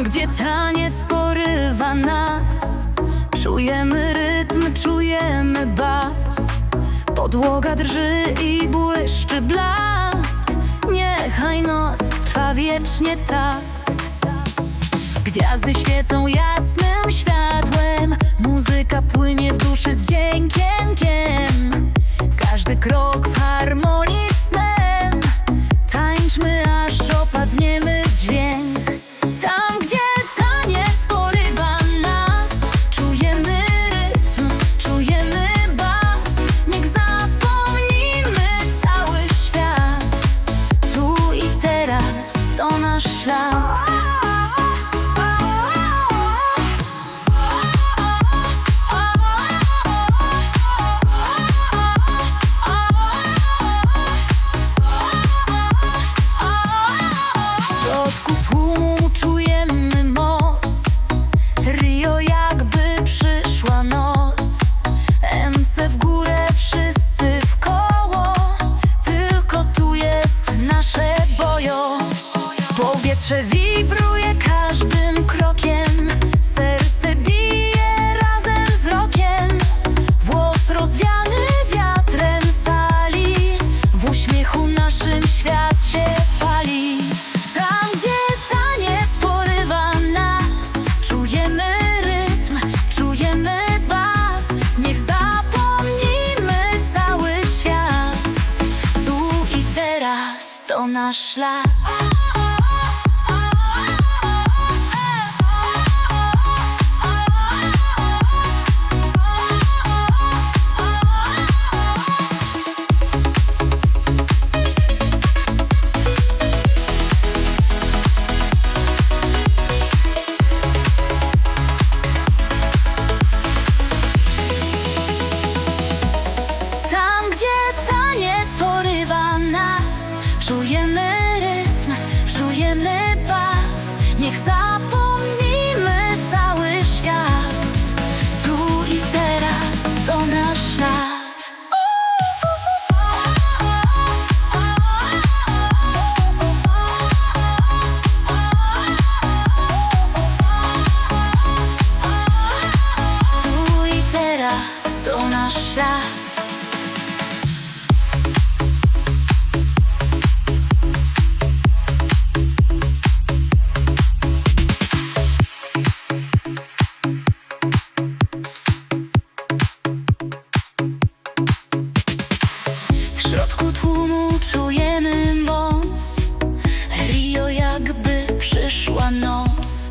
gdzie taniec porywa nas. Czujemy rytm, czujemy bas. Podłoga drży i błyszczy blask. Niechaj noc trwa wiecznie tak. Gwiazdy świecą jasnym światłem. Muzyka płynie w duszy z dźwiękiem Każdy krok w harmonii Powietrze każdym krokiem. Serce bije razem z rokiem. Włos rozwiany wiatrem sali. W uśmiechu naszym świat się pali. Tam gdzie taniec porywa nas Czujemy rytm, czujemy bas. Niech zapomnimy cały świat. Tu i teraz to nasz ślad środku tłumu czujemy moc. Rio jakby przyszła noc.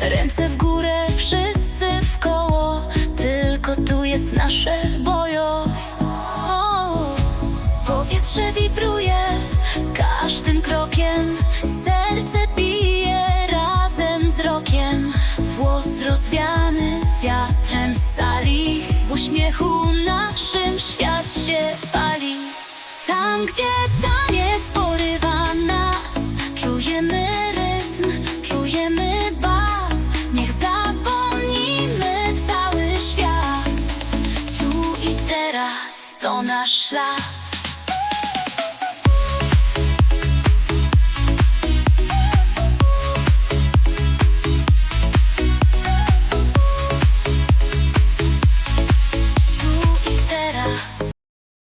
Ręce w górę, wszyscy w koło. Tylko tu jest nasze bojo. Powietrze wibruje. Każdym krokiem Serce bije razem z rokiem. Włos rozwiany wiatrem sali. W uśmiechu naszym świat się pali Tam gdzie taniec porywa nas Czujemy rytm, czujemy bas. Niech zapomnimy cały świat. Tu i teraz to nasz ślad